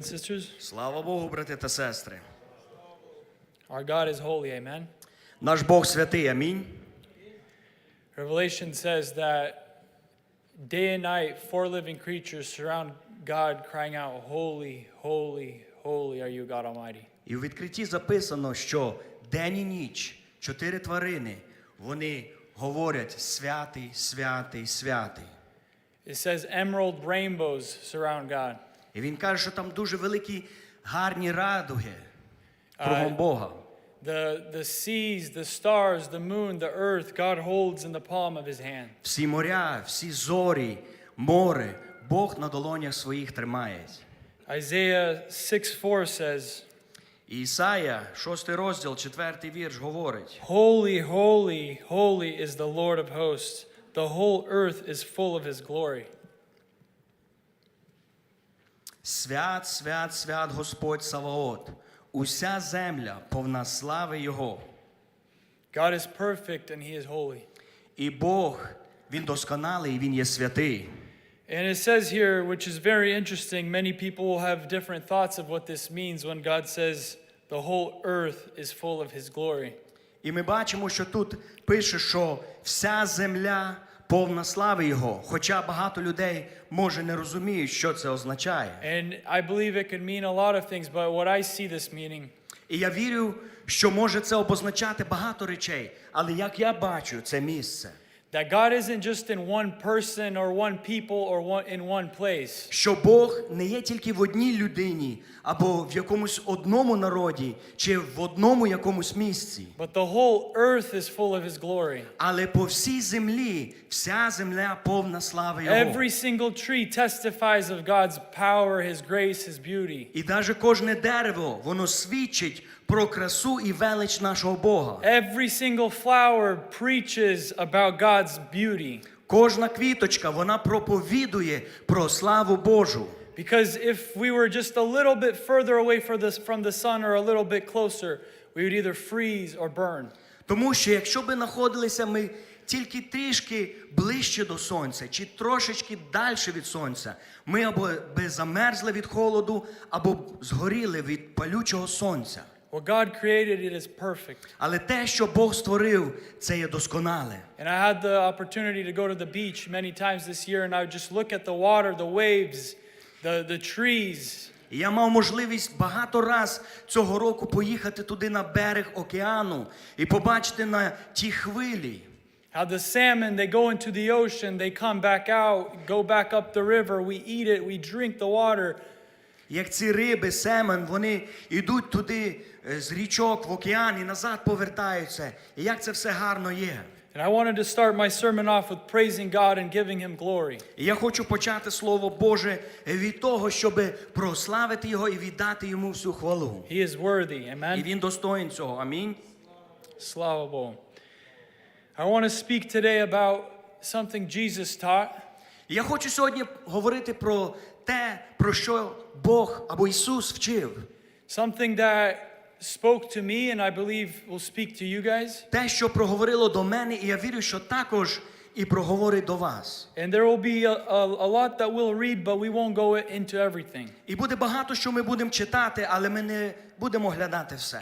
Sisters, Слава Богу, брати та сестри. our God is holy, amen. Наш Бог святий, амінь. Revelation says that day and night, four living creatures surround God, crying out, Holy, holy, holy are you, God Almighty. І у відкритті записано, що день і ніч чотири тварини вони говорять святий, святий, святий. It says emerald rainbows surround God. І він каже, що там дуже великі гарні радуги кругом Бога. The, the seas, the stars, the moon, the earth, God holds in the palm of his hand. Всі моря, всі зорі, море, Бог на долонях своїх тримає. Isaiah 6 4 says, Ісая, 6 розділ, 4 вірш, говорить: Holy, holy, holy is the Lord of hosts. The whole earth is full of his glory. Свят, свят, свят Господь Саваот, уся земля повна слави Його. God is perfect and he is holy. І Бог, Він досконалий, Він є святий. And it says here, which is very interesting, many people will have different thoughts of what this means when God says the whole earth is full of his glory. І ми бачимо, що тут пише, що вся земля повна слави Його. Хоча багато людей може не розуміють, що це означає. And I believe it could mean a lot of things, but what I see this meaning І я вірю, що може це обозначати багато речей, але як я бачу це місце, that God isn't just in one person or one people or one, in one place. що Бог не є тільки в одній людині або в якомусь одному народі чи в одному якомусь місці, But the whole earth is full of his glory. але по всій землі вся земля повна слави Його. Every single tree testifies of God's power, his grace, his beauty. І навіть кожне дерево, воно свідчить про красу і велич нашого Бога. Every single flower preaches about God's beauty. Кожна квіточка, вона проповідує про славу Божу. Because if we were just a little bit further away from the, from the sun or a little bit closer, we would either freeze or burn. Тому що якщо би знаходилися ми тільки трішки ближче до сонця, чи трошечки далі від сонця, ми або би замерзли від холоду, або згоріли від палючого сонця. What God created, it is perfect. Але те, що Бог створив, це є досконале. And I had the opportunity to go to the beach many times this year, and I would just look at the water, the waves, the, the trees. І я мав можливість багато раз цього року поїхати туди на берег океану і побачити на ті хвилі. How the salmon, they go into the ocean, they come back out, go back up the river, we eat it, we drink the water. Як ці риби, семен, вони йдуть туди е, з річок в океан і назад повертаються. І як це все гарно є. And I wanted to start my sermon off with praising God and giving Him glory. Я хочу почати Слово Боже від того, щоб прославити Його і віддати йому всю хвалу. He is worthy, І amen? він достоїн цього. Амінь. Slava Bog. I want to speak today about something Jesus taught, І я хочу сьогодні говорити про те, про що Бог або Ісус вчив. something that spoke to me and I believe will speak to you guys. Те, що проговорило до мене, і я вірю, що також і проговорить до вас. And there will be a, a, a lot that we'll read, but we won't go into everything. І буде багато, що ми будемо читати, але ми не будемо глядати все.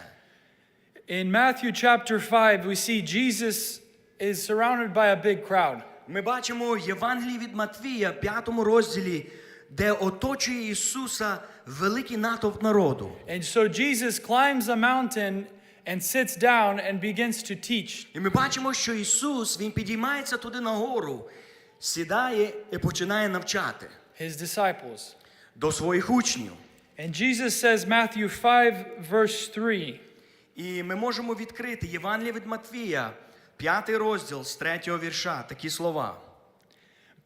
In Matthew chapter 5, we see Jesus is surrounded by a big crowd. Ми бачимо Євангелії від Матвія, п'ятому розділі, де оточує Ісуса великий натовп народу. And so Jesus climbs a mountain and sits down and begins to teach. І ми бачимо, що Ісус Він підіймається туди нагору, сідає і починає навчати his disciples. до своїх учнів. And Jesus says, Matthew 5, verse 3, І ми можемо відкрити Євангеліє від Матвія, п'ятий розділ з третього вірша, такі слова.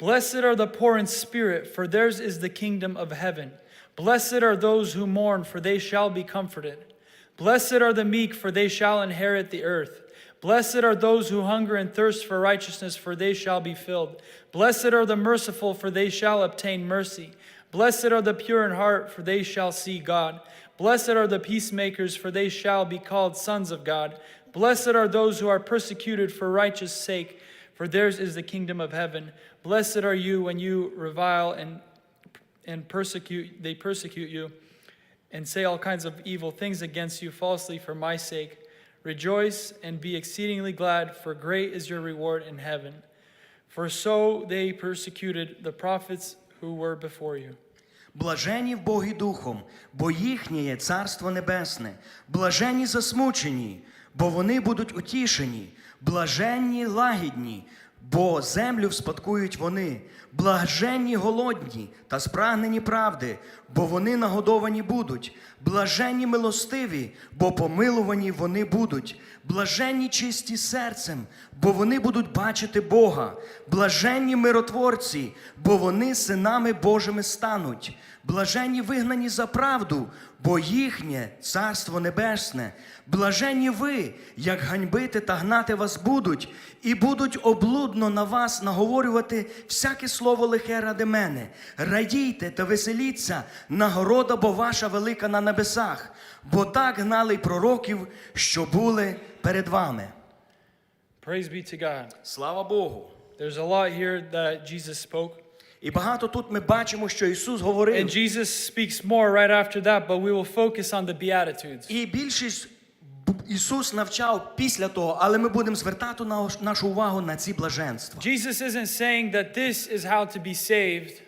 Blessed are the poor in spirit, for theirs is the kingdom of heaven. Blessed are those who mourn, for they shall be comforted. Blessed are the meek, for they shall inherit the earth. Blessed are those who hunger and thirst for righteousness, for they shall be filled. Blessed are the merciful, for they shall obtain mercy. Blessed are the pure in heart, for they shall see God. Blessed are the peacemakers, for they shall be called sons of God. Blessed are those who are persecuted for righteous sake, for theirs is the kingdom of heaven. Blessed are you when you revile and and persecute they persecute you and say all kinds of evil things against you falsely for my sake, rejoice and be exceedingly glad, for great is your reward in heaven. For so they persecuted the prophets who were before you. Блажені в Богі Духом, бо їхнє є Царство Небесне. Блажені засмучені, бо вони будуть утішені. Блаженні лагідні, бо землю вспадкують вони. Блаженні голодні та спрагнені правди, бо вони нагодовані будуть. Блаженні милостиві, бо помилувані вони будуть. Блаженні чисті серцем, бо вони будуть бачити Бога. Блаженні миротворці, бо вони синами Божими стануть. Блаженні вигнані за правду, бо їхнє царство небесне. Блаженні ви, як ганьбити та гнати вас будуть, і будуть облудно на вас наговорювати всяке слово лихе ради мене. Радійте та веселіться, нагорода, бо ваша велика на небесах, бо так гнали пророків, що були перед вами. Praise be to God. Слава Богу! There's a lot here that Jesus spoke. І багато тут ми бачимо, що Ісус говорив. And Jesus speaks more right after that, but we will focus on the Beatitudes. І більшість Ісус навчав після того, але ми будемо звертати нашу увагу на ці блаженства. Jesus isn't saying that this is how to be saved.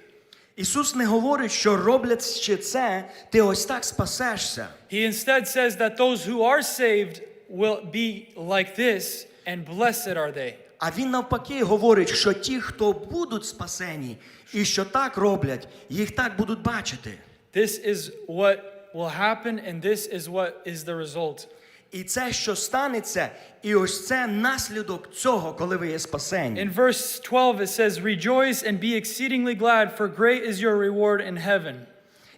Ісус не говорить, що роблячи це, ти ось так спасешся. He instead says that those who are saved will be like this, and blessed are they. А він навпаки говорить, що ті, хто будуть спасені і що так роблять, їх так будуть бачити. This is what will happen, and this is what is the result. І це, що станеться, і ось це наслідок цього, коли ви є спасені. In verse 12, it says, Rejoice and be exceedingly glad, for great is your reward in heaven.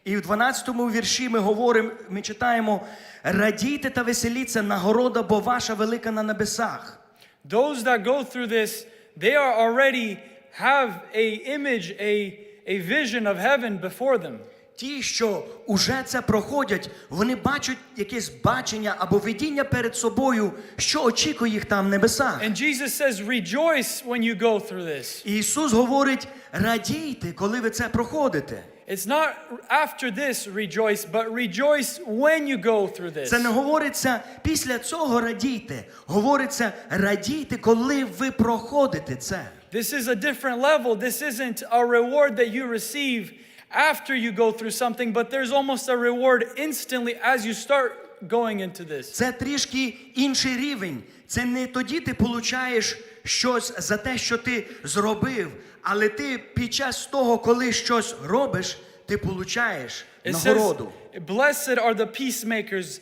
І в 12 вірші ми говоримо, ми читаємо: радійте та веселіться, нагорода, бо ваша велика на небесах. Those that go through this, they are already have a image, a, a vision of heaven before them. Ті, що уже це проходять, вони бачать якесь бачення або видіння перед собою, що очікує їх там в небесах. And Jesus says, Rejoice when you go through this. І Ісус говорить: радійте, коли ви це проходите. It's not after this rejoice, but rejoice when you go through this. Це не говориться після цього радійте. Говориться радійте, коли ви проходите це. This is a different level. This isn't a reward that you receive after you go through something, but there's almost a reward instantly as you start going into this. Це трішки інший рівень. Це не тоді ти получаєш щось за те, що ти зробив, але ти під час того, коли щось робиш, ти получаєш It says, нагороду. Blessed are the peacemakers,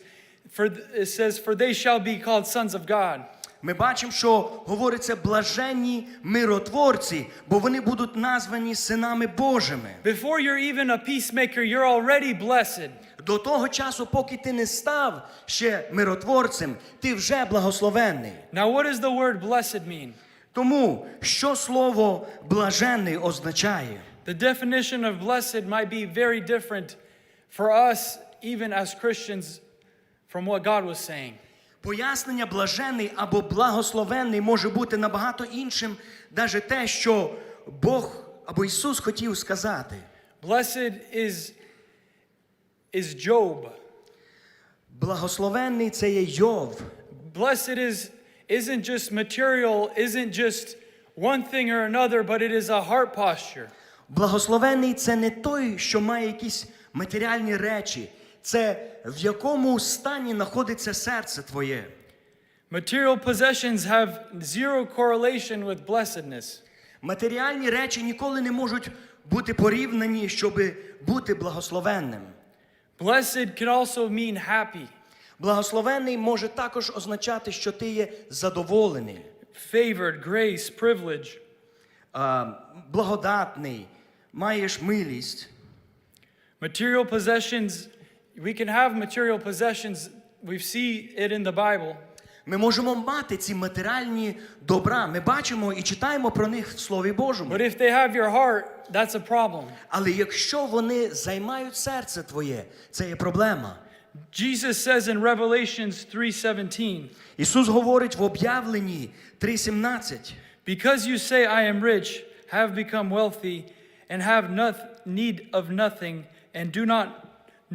for it says, for they shall be called sons of God. Ми бачимо, що говориться блаженні миротворці, бо вони будуть названі синами Божими. Before you're even a peacemaker, you're already blessed. До того часу, поки ти не став ще миротворцем, ти вже благословенний. Now, what does the word blessed mean? Тому що слово блаженний означає? The definition of blessed might be very different for us, even as Christians, from what God was saying. Пояснення блажений або благословенний може бути набагато іншим, навіть те, що Бог або Ісус хотів сказати. Blessed is, is Job. Благословенний це є Йов. Blessed is, isn't just material, isn't just one thing or another, but it is a heart posture. Благословенний це не той, що має якісь матеріальні речі, це в якому стані знаходиться серце твоє. Material possessions have zero correlation with blessedness. Матеріальні речі ніколи не можуть бути порівняні, щоб бути благословенним. Blessed can also mean happy, Благословенний може також означати, що ти є задоволений, favored, grace, privilege. а, благодатний, маєш милість. Material possessions, we can have material possessions. We see it in the Bible. Ми можемо мати ці матеріальні добра. Ми бачимо і читаємо про них в Слові Божому. But if they have your heart, that's a problem. Але якщо вони займають серце твоє, це є проблема. Jesus says in Revelations 3:17, Ісус говорить в об'явленні 3:17. "Because you say I am rich, have become wealthy, and have noth- need of nothing, and do not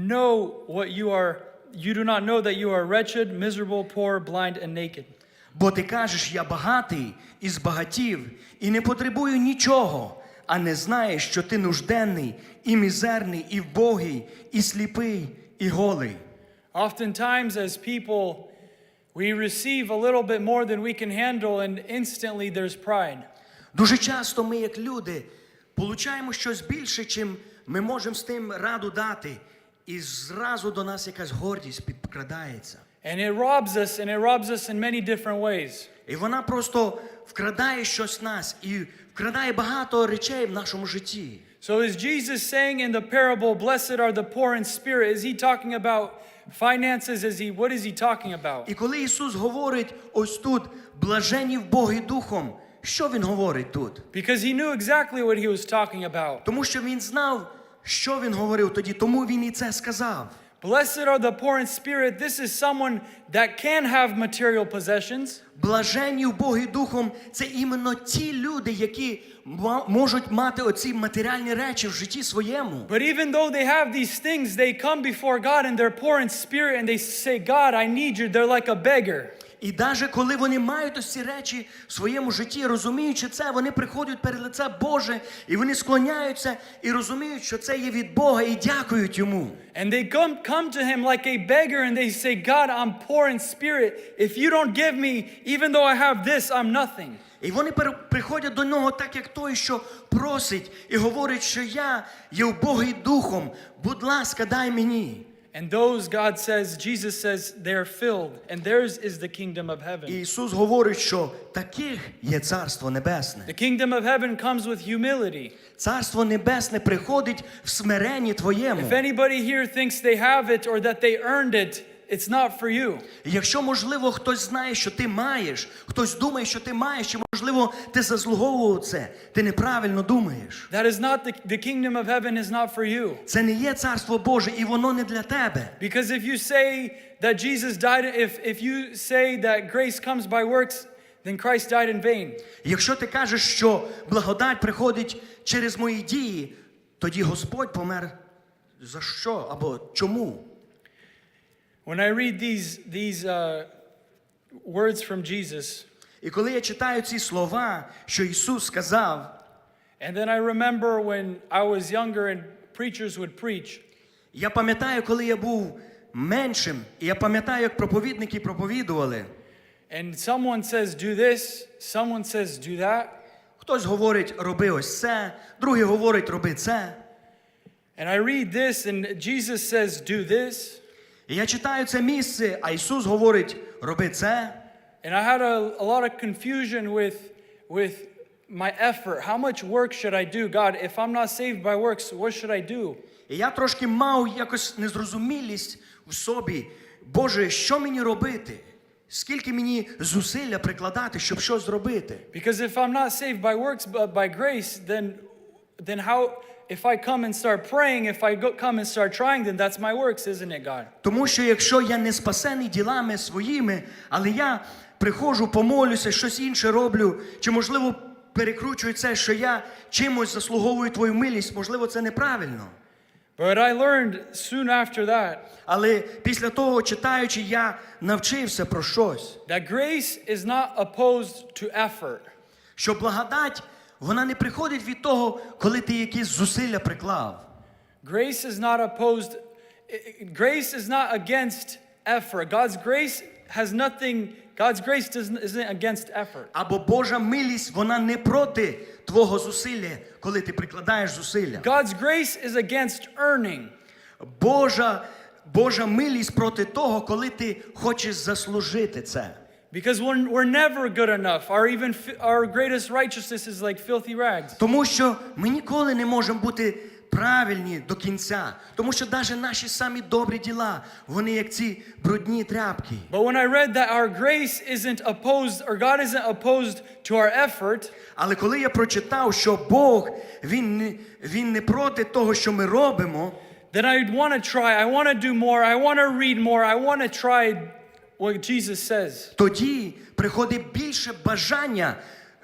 know what you are you do not know that you are wretched, miserable, poor, blind and naked. Бо ти кажеш, я багатий і збагатів, і не потребую нічого, а не знаєш, що ти нужденний, і мізерний, і вбогий, і сліпий, і голий. Oftentimes as people we receive a little bit more than we can handle and instantly there's pride. Дуже часто ми, як люди, получаємо щось більше, чим ми можемо з тим раду дати, і зразу до нас якась гордість підкрадається. And it robs us and it robs us in many different ways. І вона просто вкрадає щось в нас і вкрадає багато речей в нашому житті. So is Jesus saying in the parable, blessed are the poor in spirit? Is he talking about finances? Is he what is he talking about? І коли Ісус говорить ось тут, блажені в Богі Духом, що Він говорить тут? Because he knew exactly what he was talking about. Тому що Він знав, що Він говорив тоді, тому Він і це сказав. Blessed are the poor in spirit. This is someone that can have material possessions, Блажені в Богі Духом це іменно ті люди, які можуть мати оці матеріальні речі в житті своєму. but even though they have these things, they come before God and they're poor in spirit and they say, God, I need you. They're like a beggar. І навіть коли вони мають ось ці речі в своєму житті, розуміючи це, вони приходять перед лице Боже, і вони склоняються і розуміють, що це є від Бога, і дякують йому. And they come, come to him like a beggar and they say, God, I'm poor in spirit. If you don't give me, even though I have this, I'm nothing. І вони приходять до нього так, як той, що просить, і говорить, що я є убогий духом. Будь ласка, дай мені. And those, God says, Jesus says, they're filled, and theirs is the kingdom of heaven. І Ісус говорить, що таких є царство небесне. The kingdom of heaven comes with humility. Царство небесне приходить в смиренні твоєму. If anybody here thinks they have it or that they earned it, it's not for you. Якщо, можливо, хтось знає, що ти маєш, хтось думає, що ти маєш, чи можливо ти заслуговував це, ти неправильно думаєш. That is not the, the kingdom of heaven is not for you. Це не є царство Боже, і воно не для тебе. Because if you say that Jesus died, if, if you say that grace comes by works, then Christ died in vain. Якщо ти кажеш, що благодать приходить через мої дії, тоді Господь помер за що або чому? When I read these, these uh, words from Jesus, І коли я читаю ці слова, що Ісус сказав, and then I remember when I was younger and preachers would preach, я пам'ятаю, коли я був меншим, і я пам'ятаю, як проповідники проповідували. and someone says, do this, someone says, do that, Хтось говорить, роби ось це, другий говорить, роби це. and I read this, and Jesus says, do this, І я читаю це місце, а Ісус говорить, роби це. and I had a, a lot of confusion with, with my effort. How much work should I do? God, if I'm not saved by works, what should I do? І я трошки мав якось незрозумілість в собі. Боже, що мені робити? Скільки мені зусилля прикладати, щоб щось зробити? Because if I'm not saved by works but by grace, then then how if I come and start praying, if I go, come and start trying, then that's my works, isn't it, God? Тому що якщо я не спасений ділами своїми, але я приходжу, помолюся, щось інше роблю, чи можливо перекручую це, що я чимось заслуговую твою милість, можливо, це неправильно. But I learned soon after that Але після того, читаючи, я навчився про щось, that grace is not opposed to effort. що благодать вона не приходить від того, коли ти якісь зусилля приклав. Grace is not opposed grace is not against effort. God's grace has nothing God's grace isn't against effort. Або Божа милість, вона не проти твого зусилля, коли ти прикладаєш зусилля. God's grace is against earning. Божа, Божа милість проти того, коли ти хочеш заслужити це. Because we're, we're never good enough. Our even our greatest righteousness is like filthy rags. Тому що ми ніколи не можемо бути правильні до кінця. Тому що навіть наші самі добрі діла, вони як ці брудні тряпки. But when I read that our grace isn't opposed, or God isn't opposed to our effort, Але коли я прочитав, що Бог він не, він не проти того, що ми робимо, then I'd want to try. I want to do more. I want to read more. I want to try. Тоді приходить більше бажання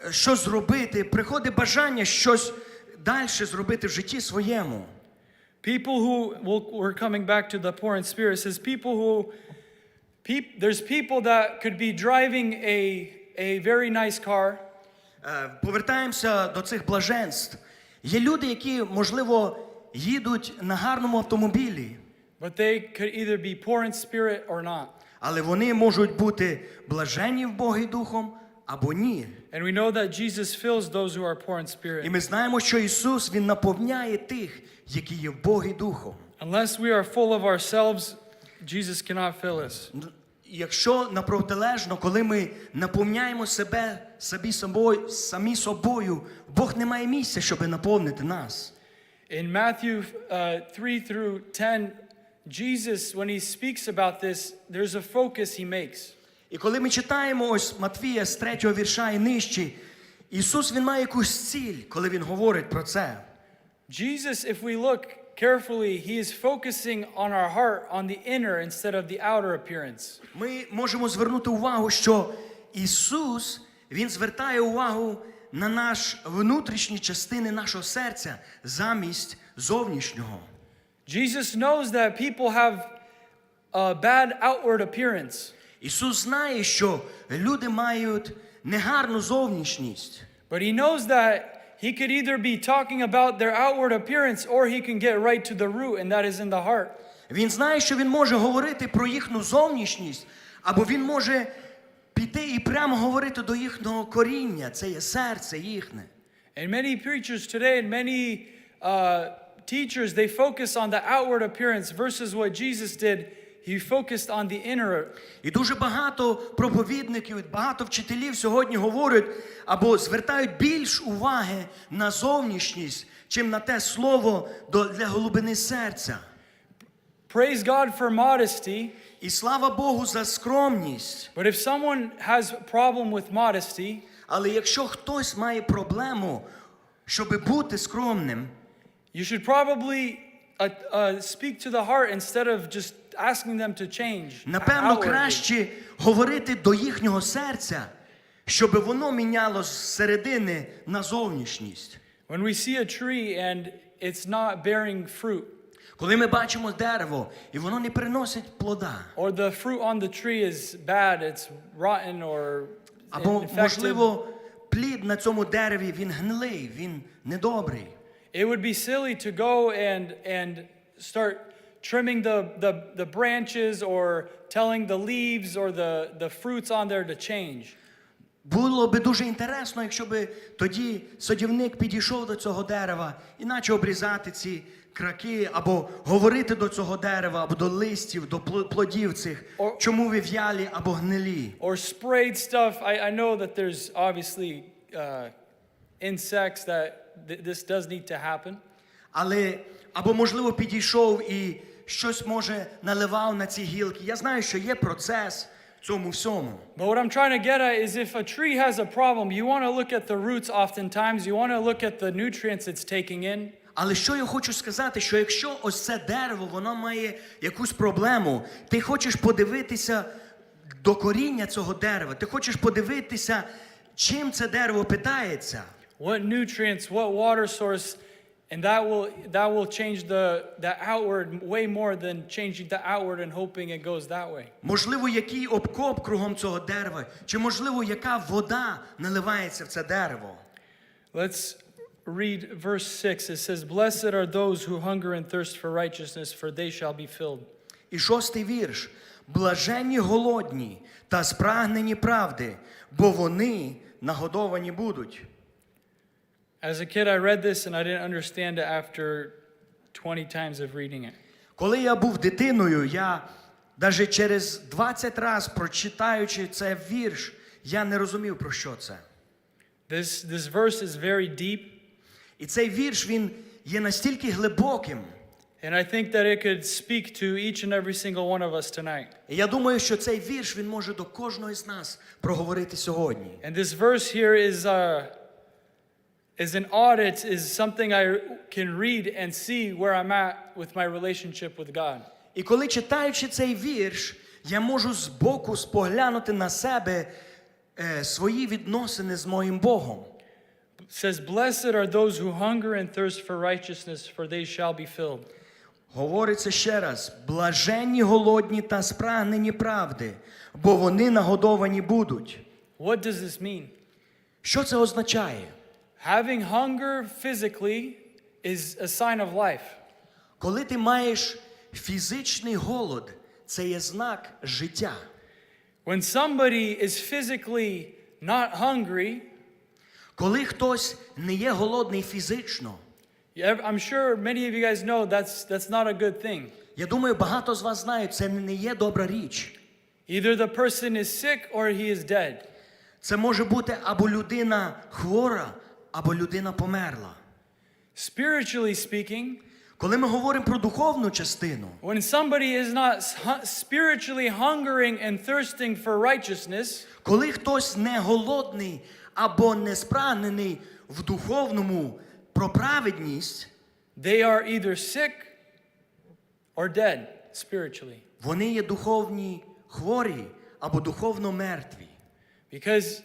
е, що зробити, приходить бажання щось далі зробити в житті своєму. People who, well, we're coming back to the poor in spirit, says people who, peop, there's people that could be driving a, a very nice car, Е, Повертаємося до цих блаженств. Є люди, які, можливо, їдуть на гарному автомобілі, but they could either be poor in spirit or not. Але вони можуть бути блаженні в Богі Духом або ні. And we know that Jesus fills those who are poor in І ми знаємо, що Ісус Він наповняє тих, які є в Богі Духом. Unless we are full of ourselves, Jesus cannot fill us. Якщо напротилежно, коли ми наповняємо себе самі собою, самі собою, Бог не має місця, щоб наповнити нас. In Matthew uh, 3 through 10, Jesus, when he speaks about this, there's a focus he makes. І коли ми читаємо ось Матвія з третього вірша і нижче, Ісус Він має якусь ціль, коли Він говорить про це. Jesus, if we look carefully, he is focusing on our heart, on the inner instead of the outer appearance. Ми можемо звернути увагу, що Ісус Він звертає увагу на наш внутрішні частини нашого серця замість зовнішнього. Jesus knows that people have a bad outward appearance, Ісус знає, що люди мають негарну зовнішність. but he knows that he could either be talking about their outward appearance or he can get right to the root, and that is in the heart. Він знає, що він може говорити про їхню зовнішність, або він може піти і прямо говорити до їхнього коріння. Це є серце їхнє. And many preachers today and many uh, teachers, they focus on the outward appearance versus what Jesus did. He focused on the inner. І дуже багато проповідників, багато вчителів сьогодні говорять або звертають більш уваги на зовнішність, чим на те слово для глибини серця. Praise God for modesty, І слава Богу за скромність. but if someone has a problem with modesty, Але якщо хтось має проблему, щоб бути скромним, you should probably uh, uh, speak to the heart instead of just asking them to change. напевно, outwardly. краще говорити до їхнього серця, щоб воно міняло з середини на зовнішність. When we see a tree and it's not bearing fruit, Коли ми бачимо дерево і воно не приносить плода, or the fruit on the tree is bad, it's rotten or або infected, можливо плід на цьому дереві він гнилий, він недобрий. It would be silly to go and and start trimming the, the, the branches or telling the leaves or the, the fruits on there to change. Було би дуже інтересно, якщо би тоді садівник підійшов до цього дерева і почав обрізати ці краки, або говорити до цього дерева, або до листів, до пло- плодів цих, О- чому ви в'ялі або гнилі. Or sprayed stuff. I, I know that there's obviously uh, insects that th- this does need to happen. Але або, можливо, підійшов і щось може наливав на ці гілки. Я знаю, що є процес в цьому всьому. But what I'm trying to get at is if a tree has a problem, you want to look at the roots oftentimes, you want to look at the nutrients it's taking in. Але що я хочу сказати, що якщо ось це дерево, воно має якусь проблему, ти хочеш подивитися до коріння цього дерева, ти хочеш подивитися, чим це дерево питається. What nutrients, what water source, and that will that will change the the outward way more than changing the outward and hoping it goes that way. Можливо, який обкоп кругом цього дерева, чи можливо, яка вода наливається в це дерево. Let's read verse 6. It says, Blessed are those who hunger and thirst for righteousness, for they shall be filled. І шостий вірш. Блаженні голодні та спрагнені правди, бо вони нагодовані будуть. As a kid, I read this and I didn't understand it after 20 times of reading it. Коли я був дитиною, я навіть через 20 разів прочитаючи цей вірш, я не розумів про що це. This, this verse is very deep, І цей вірш він є настільки глибоким. and I think that it could speak to each and every single one of us tonight. І я думаю, що цей вірш він може до кожного з нас проговорити сьогодні. And this verse here is, uh, is an audit, is something I can read and see where I'm at with my relationship with God. І коли читаючи цей вірш, я можу збоку споглянути на себе е, свої відносини з моїм Богом. It says, Blessed are those who hunger and thirst for righteousness, for they shall be filled. Говориться ще раз: блаженні голодні та спрагнені правди, бо вони нагодовані будуть. What does this mean? Що це означає? Having hunger physically is a sign of life. Коли ти маєш фізичний голод, це є знак життя. When somebody is physically not hungry, Коли хтось не є голодний фізично, I'm sure many of you guys know that's, that's not a good thing. я думаю, багато з вас знають, це не є добра річ. Either the person is sick or he is dead. Це може бути або людина хвора, або людина померла. Spiritually speaking, Коли ми говоримо про духовну частину, when somebody is not spiritually hungering and thirsting for righteousness, коли хтось не голодний або не спрагнений в духовному про праведність, they are either sick or dead spiritually. вони є духовні хворі або духовно мертві. Because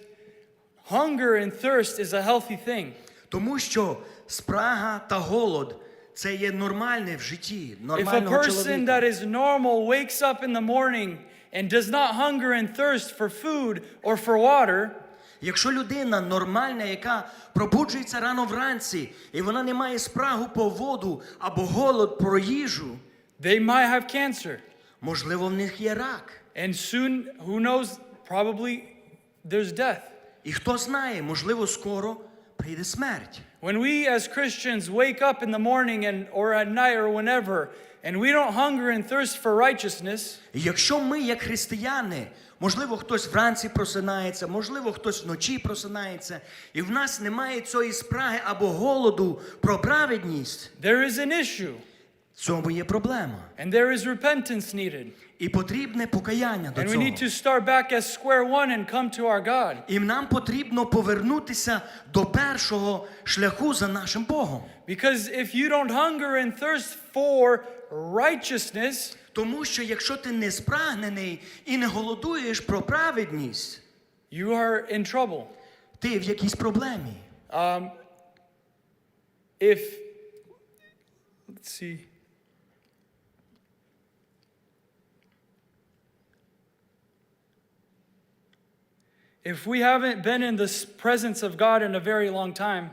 hunger and thirst is a healthy thing. Тому що спрага та голод це є нормальне в житті, If a нормального person that чоловіка. is normal wakes up in the morning and does not hunger and thirst for food or for water, Якщо людина нормальна, яка пробуджується рано вранці, і вона не має спрагу по воду або голод про їжу, they might have cancer. можливо, в них є рак. And soon, who knows, probably there's death. І хто знає, можливо, скоро прийде смерть. When we as Christians wake up in the morning and or at night or whenever and we don't hunger and thirst for righteousness, якщо ми, як християни, можливо, хтось вранці просинається, можливо, хтось вночі просинається, і в нас немає цієї спраги або голоду про праведність, there is an issue цьому є проблема. and there is repentance needed. І потрібне покаяння до And we цього. need to start back at square one and come to our God. І нам потрібно повернутися до першого шляху за нашим Богом. Because if you don't hunger and thirst for righteousness, Тому що якщо ти не спрагнений і не голодуєш про праведність, you are in trouble. ти в якійсь проблемі. Um, if, let's see. If we haven't been in the presence of God in a very long time,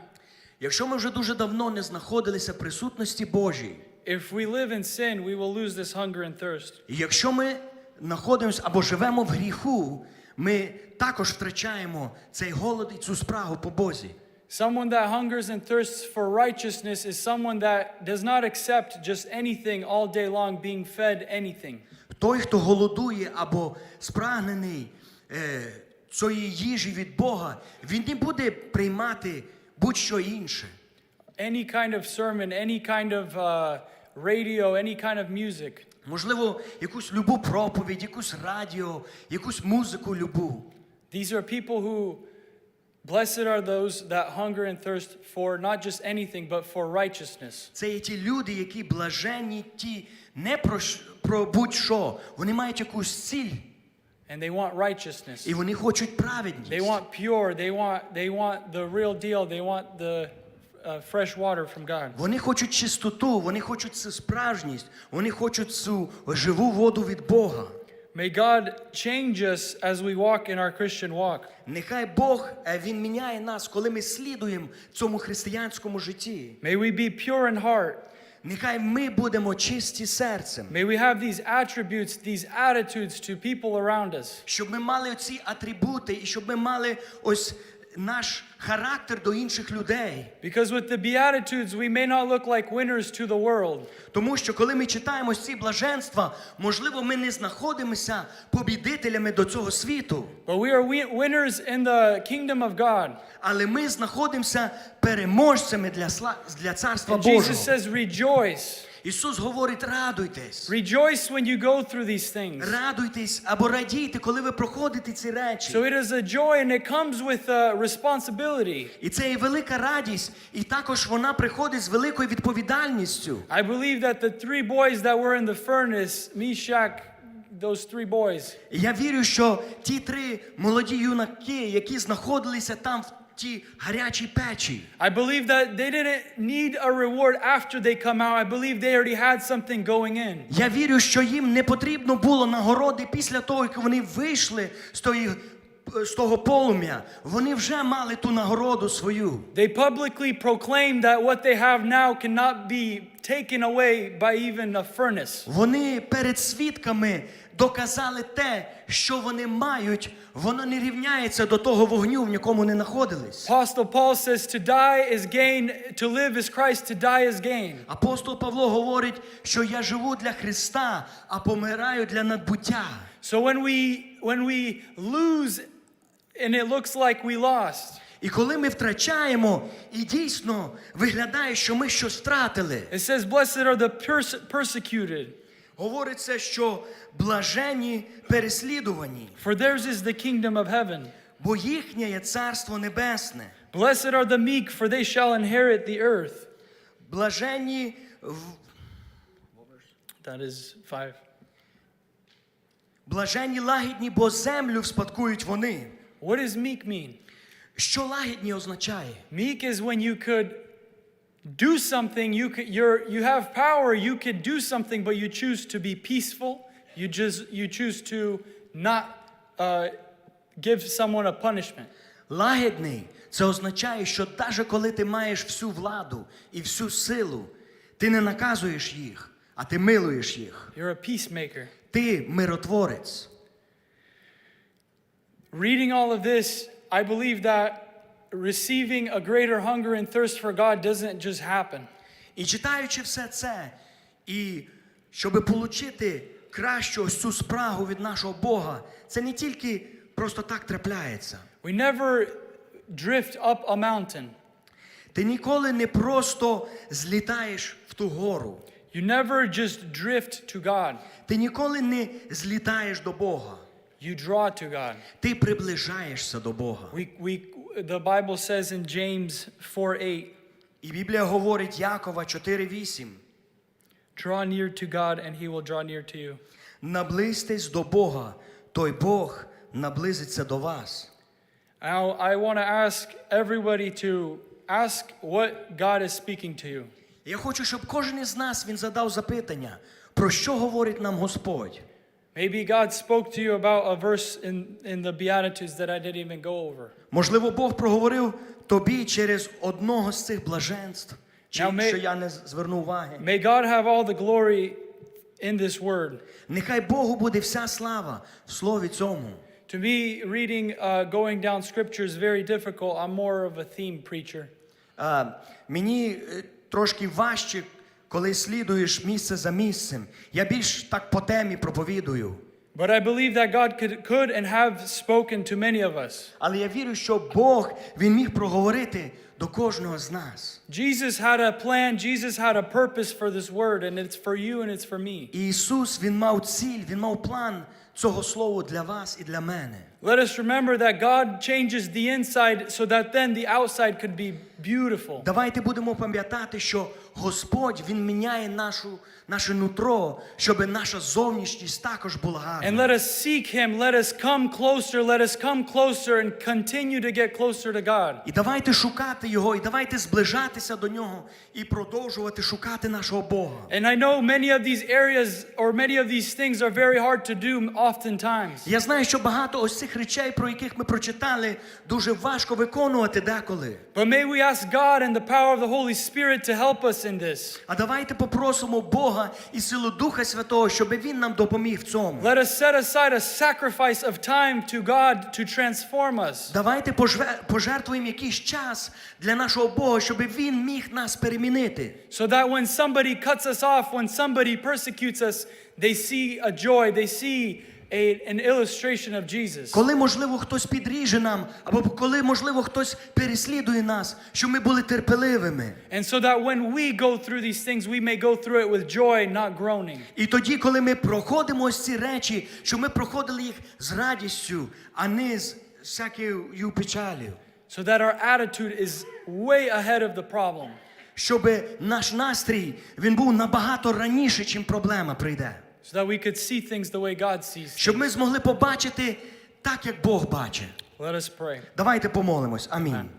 Якщо ми вже дуже давно не знаходилися в присутності Божій, if we live in sin, we will lose this hunger and thirst. і якщо ми знаходимося або живемо в гріху, ми також втрачаємо цей голод і цю спрагу по Бозі. Someone that hungers and thirsts for righteousness is someone that does not accept just anything all day long, being fed anything. Той, хто голодує або спрагнений е, цієї їжі від Бога, він не буде приймати будь-що інше. Any kind of sermon, any kind of uh, radio, any kind of music. Можливо, якусь любу проповідь, якусь радіо, якусь музику любу. These are people who, blessed are those that hunger and thirst for not just anything, but for righteousness. Це є ті люди, які блаженні, ті не про, про будь-що. Вони мають якусь ціль, And they want righteousness. і вони хочуть праведність. They want pure, they want, they want the real deal, they want the uh, fresh water from God. Вони хочуть чистоту, вони хочуть цю справжність, вони хочуть цю живу воду від Бога. May God change us as we walk in our Christian walk. Нехай Бог е, Він міняє нас, коли ми слідуємо цьому християнському житті. May we be pure in heart. Нехай ми будемо чисті серцем, May we have these attributes, these attitudes to people around us. щоб ми мали ці атрибути і щоб ми мали ось наш характер до інших людей. Because with the Beatitudes, we may not look like winners to the world, Тому що коли ми читаємо ці блаженства, можливо, ми не знаходимося побідителями до цього світу, but we are wi- winners in the kingdom of God. але ми знаходимося переможцями для, для царства And Jesus says, Rejoice. Ісус говорить: радуйтесь, Rejoice when you go through these things. радуйтесь або радійте, коли ви проходите ці речі. So it is a joy and it comes with a responsibility. І це є велика радість, і також вона приходить з великою відповідальністю. I believe that the three boys that were in the furnace, Meshach, those three boys, я вірю, що ті три молоді юнаки, які знаходилися там в ті гарячі печі. I believe that they didn't need a reward after they come out. I believe they already had something going in. Я вірю, що їм не потрібно було нагороди після того, як вони вийшли з, тої, з того полум'я. Вони вже мали ту нагороду свою. They publicly proclaim that what they have now cannot be taken away by even a furnace. Вони перед свідками доказали те, що вони мають, воно не рівняється до того вогню, в якому вони знаходились. Apostle Paul says to die is gain, to live is Christ, to die is gain. Апостол Павло говорить, що я живу для Христа, а помираю для надбуття. So when we when we lose and it looks like we lost, І коли ми втрачаємо, і дійсно виглядає, що ми щось втратили, it says, Blessed are the perse- persecuted, говориться, що блажені переслідувані, for theirs is the kingdom of heaven. бо їхнє є царство небесне. Blessed are the meek, for they shall inherit the earth. Блажені в- That is five. блажені лагідні, бо землю вспадкують вони. What does meek mean? Що лагідні означає? Meek is when you could do something, you could you're you have power, you could do something, but you choose to be peaceful. You just you choose to not uh, give someone a punishment. Лагідний це означає, що навіть коли ти маєш всю владу і всю силу, ти не наказуєш їх, а ти милуєш їх. You're a peacemaker. Ти миротворець. Reading all of this, I believe that receiving a greater hunger and thirst for God doesn't just happen. І читаючи все це, і щоб отримати кращу ось цю спрагу від нашого Бога, це не тільки просто так трапляється. We never drift up a mountain. Ти ніколи не просто злітаєш в ту гору. You never just drift to God. Ти ніколи не злітаєш до Бога. You draw to God. Ти приближаєшся до Бога. We, we, the Bible says in James 4 8, І Біблія говорить Якова 4:8. draw near to God and he will draw near to you. Наблизьтесь до Бога, той Бог наблизиться до вас. Now, I want to ask everybody to ask what God is speaking to you. Я хочу, щоб кожен із нас він задав запитання, про що говорить нам Господь. Maybe God spoke to you about a verse in, in the Beatitudes that I didn't even go over. Можливо, Бог проговорив тобі через одного з цих блаженств, чи Now may- що я не звернув уваги. May God have all the glory in this word. Нехай Богу буде вся слава в слові цьому. To me, reading, uh, going down scripture is very difficult. I'm more of a theme preacher. А, мені е, трошки важче, коли слідуєш місце за місцем. Я більш так по темі проповідую. But I believe that God could, could and have spoken to many of us. Але я вірю, що Бог він міг проговорити до кожного з нас. Jesus had a plan, Jesus had a purpose for this word, and it's for you and it's for me. Ісус він мав ціль, він мав план цього слова для вас і для мене. Let us remember that God changes the inside so that then the outside could be beautiful. Давайте будемо пам'ятати, що Господь він міняє нашу, наше нутро, щоб наша зовнішність також була And let us seek Him, let us come closer, let us come closer and continue to get closer to God. І давайте шукати його, і давайте зближатися до нього і продовжувати шукати нашого Бога. And I know many of these areas or many of these things are very hard to do oftentimes. Я знаю, що багато ось цих речей, про яких ми прочитали, дуже важко виконувати деколи. But may we ask God and the power of the Holy Spirit to help us in this. А давайте попросимо Бога і силу Духа Святого, щоб Він нам допоміг в цьому. Let us set aside a sacrifice of time to God to transform us. Давайте пожертвуємо якийсь час для нашого Бога, щоб Він міг нас перемінити. So that when somebody cuts us off, when somebody persecutes us, they see a joy, they see an illustration of Jesus. Коли, можливо, хтось підріже нам, або коли, можливо, хтось переслідує нас, щоб ми були терпеливими. And so that when we go through these things, we may go through it with joy, not groaning. І тоді, коли ми проходимо ось ці речі, щоб ми проходили їх з радістю, а не з всякою печалю. So that our attitude is way ahead of the problem. Щоб наш настрій він був набагато раніше, чим проблема прийде. So that we could see things the way God sees. Щоб ми змогли побачити так, як Бог бачить. Let us pray. Давайте помолимось. Амінь.